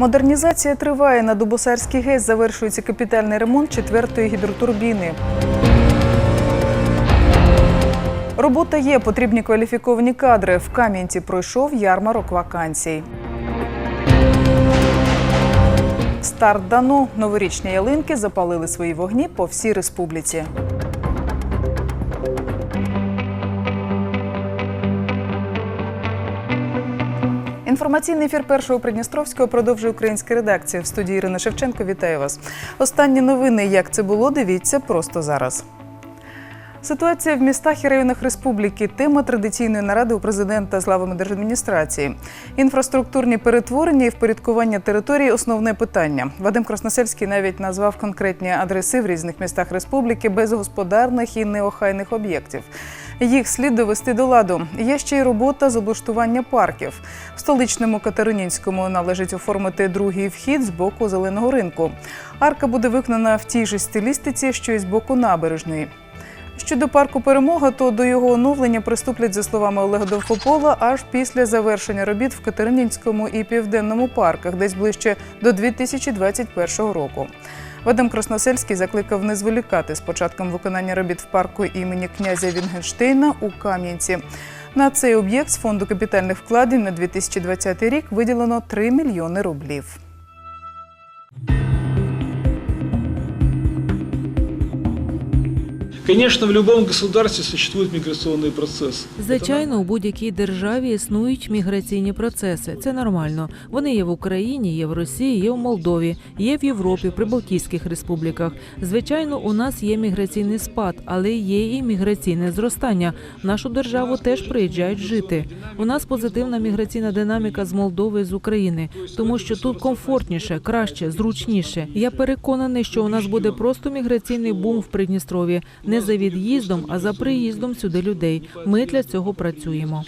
Модернізація триває. На Дубосарській ГЕС завершується капітальний ремонт четвертої гідротурбіни. Робота є, потрібні кваліфіковані кадри. В Кам'янці пройшов ярмарок вакансій. Старт дано. Новорічні ялинки запалили свої вогні по всій республіці. Інформаційний ефір першого Придністровського продовжує українська редакція. В студії Ірина Шевченко вітаю вас. Останні новини, як це було, дивіться просто зараз. Ситуація в містах і районах республіки тема традиційної наради у президента з главами держадміністрації. Інфраструктурні перетворення і впорядкування території основне питання. Вадим Красносельський навіть назвав конкретні адреси в різних містах республіки без господарних і неохайних об'єктів. Їх слід довести до ладу. Є ще й робота з облаштування парків. В столичному Катеринінському належить оформити другий вхід з боку зеленого ринку. Арка буде виконана в тій же стилістиці, що й з боку набережної. Щодо парку перемога, то до його оновлення приступлять, за словами Олега Довхопола, аж після завершення робіт в Катеринінському і Південному парках, десь ближче до 2021 року. Вадим Красносельський закликав не зволікати з початком виконання робіт в парку імені князя Вінгенштейна у Кам'янці. На цей об'єкт з фонду капітальних вкладень на 2020 рік виділено 3 мільйони рублів. Конечно, в любом государстве существует миграционный процесс. Звичайно, у будь-якій державі існують міграційні процеси. Це нормально. Вони є в Україні, є в Росії, є в Молдові, є в Європі, в Прибалтійських республіках. Звичайно, у нас є міграційний спад, але є і міграційне зростання. В нашу державу теж приїжджають жити. У нас позитивна міграційна динаміка з Молдови з України, тому що тут комфортніше, краще, зручніше. Я переконаний, що у нас буде просто міграційний бум в Придністрові. Не за від'їздом, а за приїздом сюди людей. Ми для цього працюємо.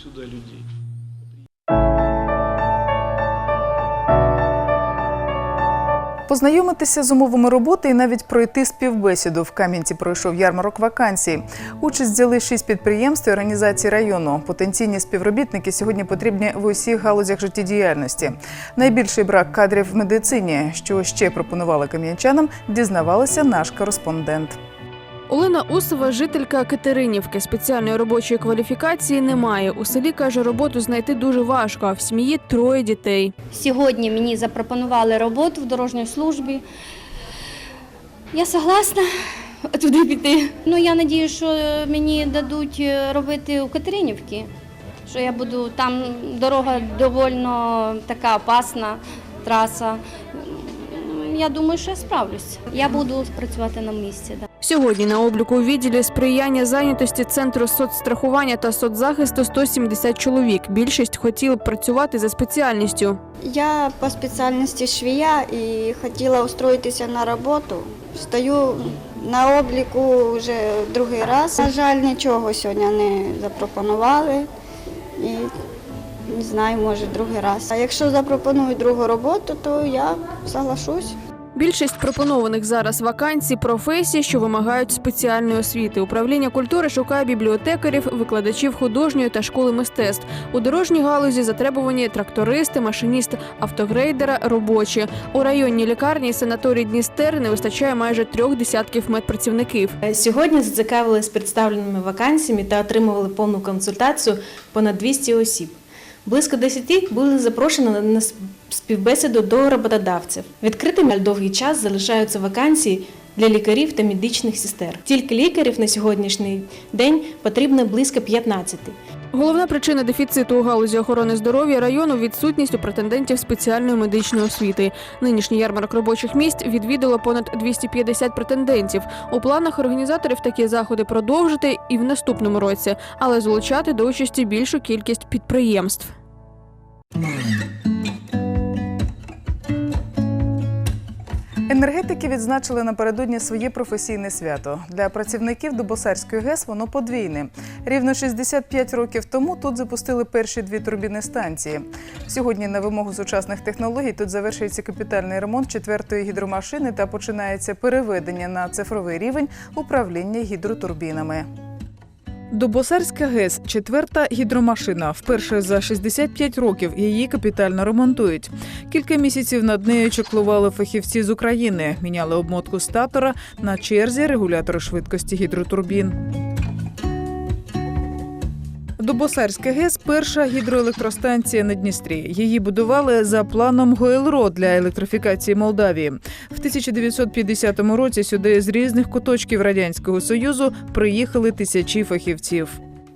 Познайомитися з умовами роботи і навіть пройти співбесіду в Кам'янці пройшов ярмарок вакансій. Участь взяли шість підприємств і організацій району. Потенційні співробітники сьогодні потрібні в усіх галузях життєдіяльності. Найбільший брак кадрів в медицині, що ще пропонували кам'янчанам, дізнавалися наш кореспондент. Олена Усова, жителька Катеринівки, спеціальної робочої кваліфікації немає. У селі каже, роботу знайти дуже важко. а В сім'ї троє дітей. Сьогодні мені запропонували роботу в дорожній службі. Я согласна туди піти. Ну, я надію, що мені дадуть е, робити у Катеринівці, що я буду там дорога доволі така опасна, траса. Я думаю, що я справлюсь. Я буду працювати на місці. Да. Сьогодні на обліку у відділі сприяння зайнятості центру соцстрахування та соцзахисту 170 чоловік. Більшість хотіли б працювати за спеціальністю. Я по спеціальності швія і хотіла устроїтися на роботу. Стою на обліку вже другий раз. На жаль, нічого сьогодні не запропонували. І не знаю, може, другий раз. А якщо запропонують другу роботу, то я соглашусь. Більшість пропонованих зараз вакансій професій, що вимагають спеціальної освіти. Управління культури шукає бібліотекарів, викладачів художньої та школи мистецтв. У дорожній галузі затребувані трактористи, машиністи, автогрейдера, робочі. У районній лікарні і санаторії Дністер не вистачає майже трьох десятків медпрацівників. Сьогодні зацікавились представленими вакансіями та отримували повну консультацію понад 200 осіб. Близько 10 були запрошені на співбесіду до роботодавців. Відкритими довгий час залишаються вакансії для лікарів та медичних сестер. Тільки лікарів на сьогоднішній день потрібно близько 15. Головна причина дефіциту у галузі охорони здоров'я району відсутність у претендентів спеціальної медичної освіти. Нинішній ярмарок робочих місць відвідало понад 250 претендентів. У планах організаторів такі заходи продовжити і в наступному році, але залучати до участі більшу кількість підприємств. Енергетики відзначили напередодні своє професійне свято. Для працівників Дубосарської ГЕС воно подвійне. Рівно 65 років тому тут запустили перші дві турбінні станції. Сьогодні на вимогу сучасних технологій тут завершується капітальний ремонт четвертої гідромашини та починається переведення на цифровий рівень управління гідротурбінами. Добосарська ГЕС четверта гідромашина. Вперше за 65 років її капітально ремонтують. Кілька місяців над нею чеклували фахівці з України, міняли обмотку статора на черзі регулятори швидкості гідротурбін. Добосарська ГЕС перша гідроелектростанція на Дністрі. Її будували за планом ГОЕЛРО для електрифікації Молдавії. В 1950 році сюди з різних куточків радянського союзу приїхали тисячі фахівців.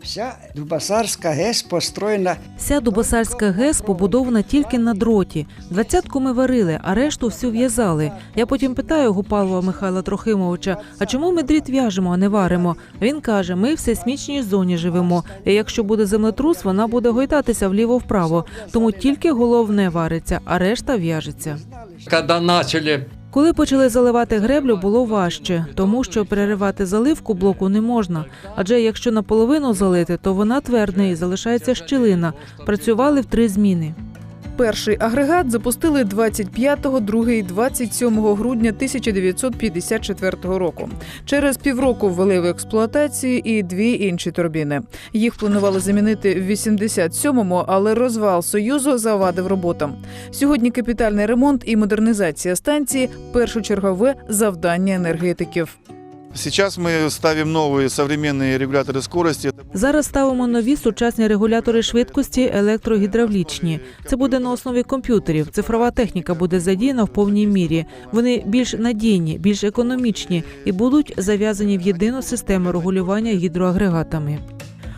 Вся Дубасарська ГЕС построєна Вся Дубосарська ГЕС побудована тільки на дроті. Двадцятку ми варили, а решту всю в'язали. Я потім питаю Гупалова Михайла Трохимовича: а чому ми дріт в'яжемо, а не варимо? Він каже: ми в сейсмічній зоні живемо. І якщо буде землетрус, вона буде гойдатися вліво-вправо. Тому тільки головне вариться, а решта в'яжеться. Когда начали Коли почали заливати греблю, було важче, тому що переривати заливку блоку не можна. Адже якщо наполовину залити, то вона твердне і залишається щілина. Працювали в три зміни. Перший агрегат запустили 25, другий 27 грудня 1954 року. Через півроку ввели в експлуатацію і дві інші турбіни. Їх планували замінити в 87-му, але розвал союзу завадив роботам. Сьогодні капітальний ремонт і модернізація станції першочергове завдання енергетиків. Сейчас мы ставим новые современные регуляторы скорости. Зараз ставимо нові сучасні регулятори швидкості електрогідравлічні. Це буде на основі комп'ютерів. Цифрова техніка буде задіяна в повній мірі. Вони більш надійні, більш економічні і будуть зав'язані в єдину систему регулювання гідроагрегатами.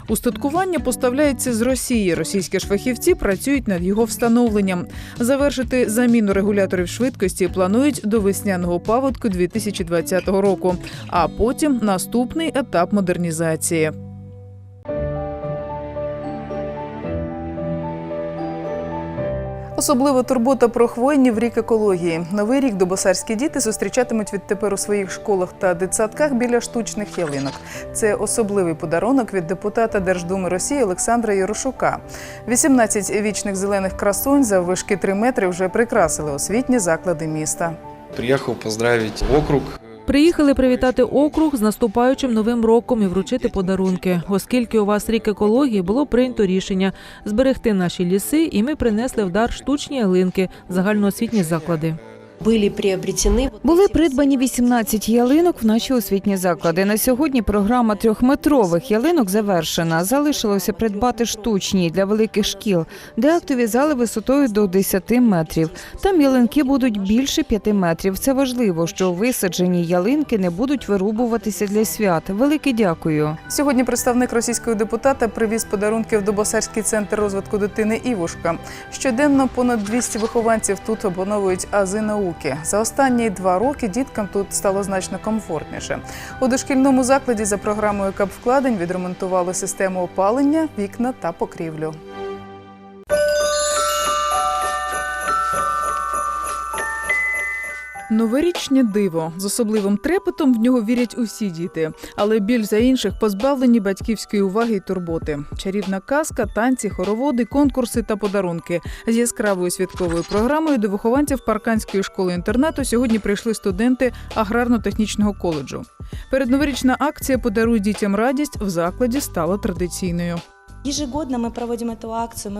Устаткування поставляється з Росії. Російські ж працюють над його встановленням. Завершити заміну регуляторів швидкості планують до весняного паводку 2020 року, а потім наступний етап модернізації. Особливо турбота про хвойні в рік екології. Новий рік добосарські діти зустрічатимуть відтепер у своїх школах та дитсадках біля штучних ялинок. Це особливий подарунок від депутата Держдуми Росії Олександра Ярошука. 18 вічних зелених красунь за вишки 3 метри вже прикрасили освітні заклади міста. Приехал поздравить округ. Приїхали привітати округ з наступаючим новим роком і вручити подарунки. Оскільки у вас рік екології, було прийнято рішення зберегти наші ліси, і ми принесли в дар штучні ялинки, загальноосвітні заклади. Були приобретені Були придбані 18 ялинок в наші освітні заклади. На сьогодні програма трьохметрових ялинок завершена. Залишилося придбати штучні для великих шкіл, де актові зали висотою до 10 метрів. Там ялинки будуть більше 5 метрів. Це важливо, що висаджені ялинки не будуть вирубуватися для свят. Велике дякую. Сьогодні представник російського депутата привіз подарунки в Добосарський центр розвитку дитини Івушка. Щоденно понад 200 вихованців тут опановують ази науки. За останні два роки діткам тут стало значно комфортніше. У дошкільному закладі за програмою капвкладень відремонтували систему опалення, вікна та покрівлю. Новорічне диво з особливим трепетом в нього вірять усі діти, але більш за інших позбавлені батьківської уваги й турботи. Чарівна казка, танці, хороводи, конкурси та подарунки з яскравою святковою програмою до вихованців парканської школи інтернату сьогодні прийшли студенти аграрно-технічного коледжу. Передноворічна акція Подаруй дітям радість в закладі стала традиційною.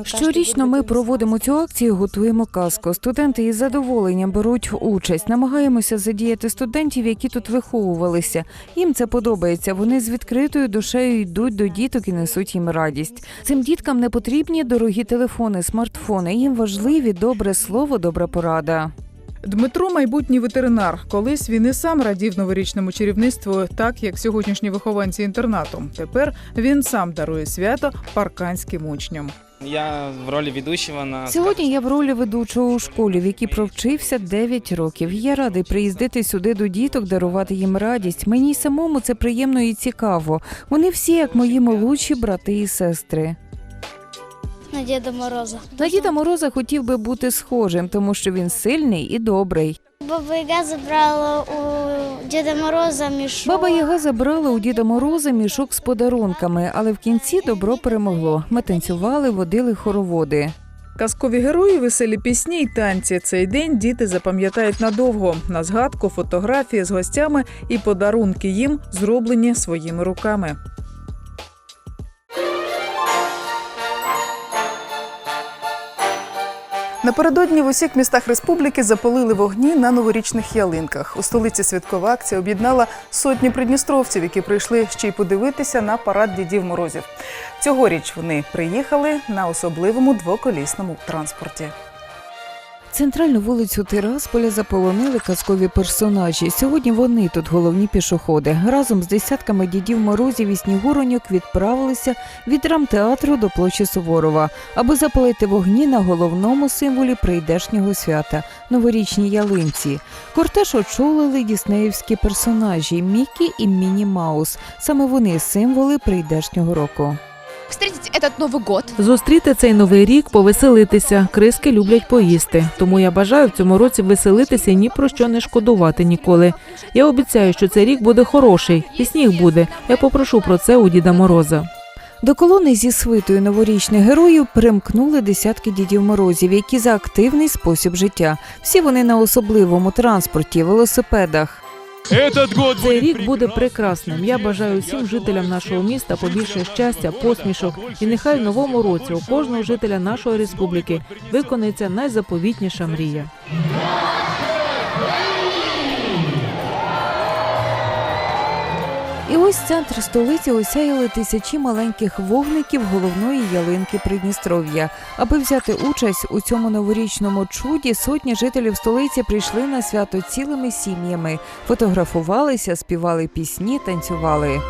Щорічно ми проводимо цю акцію, готуємо казку. Студенти із задоволенням беруть участь. Намагаємося задіяти студентів, які тут виховувалися. Їм це подобається. Вони з відкритою душею йдуть до діток і несуть їм радість. Цим діткам не потрібні дорогі телефони, смартфони. Їм важливі добре слово, добра порада. Дмитро майбутній ветеринар. Колись він і сам радів новорічному чарівництву, так як сьогоднішні вихованці інтернату. Тепер він сам дарує свято парканським учням. Я в ролі ведущего на Сьогодні я в ролі ведучого у школі, в якій провчився 9 років. Я радий приїздити сюди до діток, дарувати їм радість. Мені й самому це приємно і цікаво. Вони всі як мої молодші брати і сестри. На Діда Мороза. На Діда Мороза хотів би бути схожим, тому що він сильний і добрий. Баба Яга забрала у Діда Мороза мішок. Баба Яга забрала у Діда Мороза мішок з подарунками, але в кінці добро перемогло. Ми танцювали, водили хороводи. Казкові герої, веселі пісні й танці. Цей день діти запам'ятають надовго. На згадку фотографії з гостями і подарунки їм зроблені своїми руками. Напередодні в усіх містах республіки запалили вогні на новорічних ялинках. У столиці святкова акція об'єднала сотні придністровців, які прийшли ще й подивитися на парад дідів морозів. Цьогоріч вони приїхали на особливому двоколісному транспорті. Центральну вулицю Тирасполя заполонили казкові персонажі. Сьогодні вони тут головні пішоходи. Разом з десятками дідів морозів і снігуроньок відправилися від драмтеатру до площі Суворова, аби запалити вогні на головному символі прийдешнього свята новорічній ялинці. Кортеж очолили діснеївські персонажі Мікі і Міні Маус. Саме вони символи прийдешнього року. Встретить этот Новый год. Зустріти цей новий рік, повеселитися. Криски люблять поїсти. Тому я бажаю в цьому році веселитися і ні про що не шкодувати ніколи. Я обіцяю, що цей рік буде хороший, і сніг буде. Я попрошу про це у Діда Мороза. До колони зі свитою новорічних героїв примкнули десятки дідів морозів, які за активний спосіб життя. Всі вони на особливому транспорті, велосипедах. Цей рік буде прекрасним. Я бажаю всім жителям нашого міста побільше щастя, посмішок. І нехай в новому році у кожного жителя нашої республіки виконається найзаповітніша мрія. Ось центр столиці осяяли тисячі маленьких вогників головної ялинки Придністров'я. Аби взяти участь у цьому новорічному чуді, сотні жителів столиці прийшли на свято цілими сім'ями, фотографувалися, співали пісні, танцювали.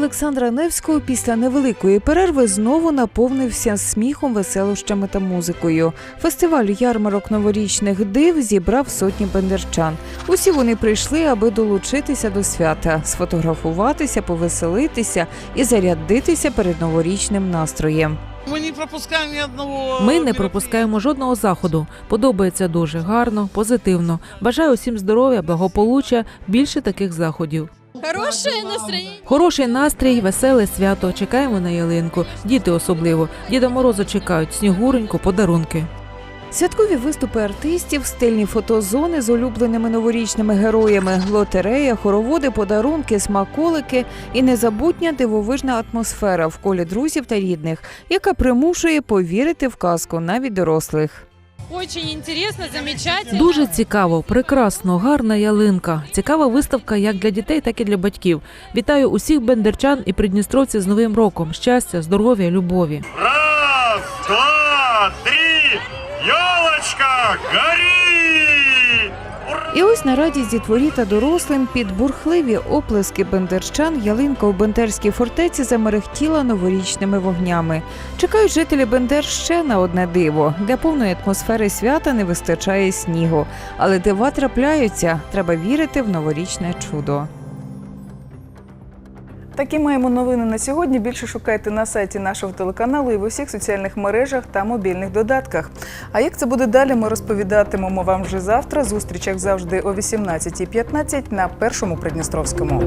Олександра Невського після невеликої перерви знову наповнився сміхом, веселощами та музикою. Фестиваль ярмарок новорічних див зібрав сотні бендерчан. Усі вони прийшли, аби долучитися до свята, сфотографуватися, повеселитися і зарядитися перед новорічним настроєм. Мы не пропускаем ни одного... Ми не пропускаємо жодного заходу. Подобається дуже гарно, позитивно. Бажаю всім здоров'я, благополуччя, більше таких заходів. Хорошее настроение. Хороший настрій, веселе свято. Чекаємо на ялинку. Діти особливо. Діда Мороза чекають снігуреньку, подарунки. Святкові виступи артистів, стильні фотозони з улюбленими новорічними героями, лотерея, хороводи, подарунки, смаколики і незабутня дивовижна атмосфера в колі друзів та рідних, яка примушує повірити в казку навіть дорослих. Очень цікаво, замечательно. Дуже цікаво, прекрасно, гарна ялинка. Цікава виставка як для дітей, так і для батьків. Вітаю усіх бендерчан і придністровців з Новим роком. Щастя, здоров'я, любові. Раз, два, три, Йолочка, гори! І ось на радість дітворі та дорослим під бурхливі оплески бендерчан ялинка у Бендерській фортеці замерехтіла новорічними вогнями. Чекають жителі Бендер ще на одне диво. Для повної атмосфери свята не вистачає снігу, але дива трапляються. Треба вірити в новорічне чудо. Такі маємо новини на сьогодні. Більше шукайте на сайті нашого телеканалу і в усіх соціальних мережах та мобільних додатках. А як це буде далі, ми розповідатимемо вам вже завтра. Зустріч, як завжди, о 18.15 на першому Придністровському.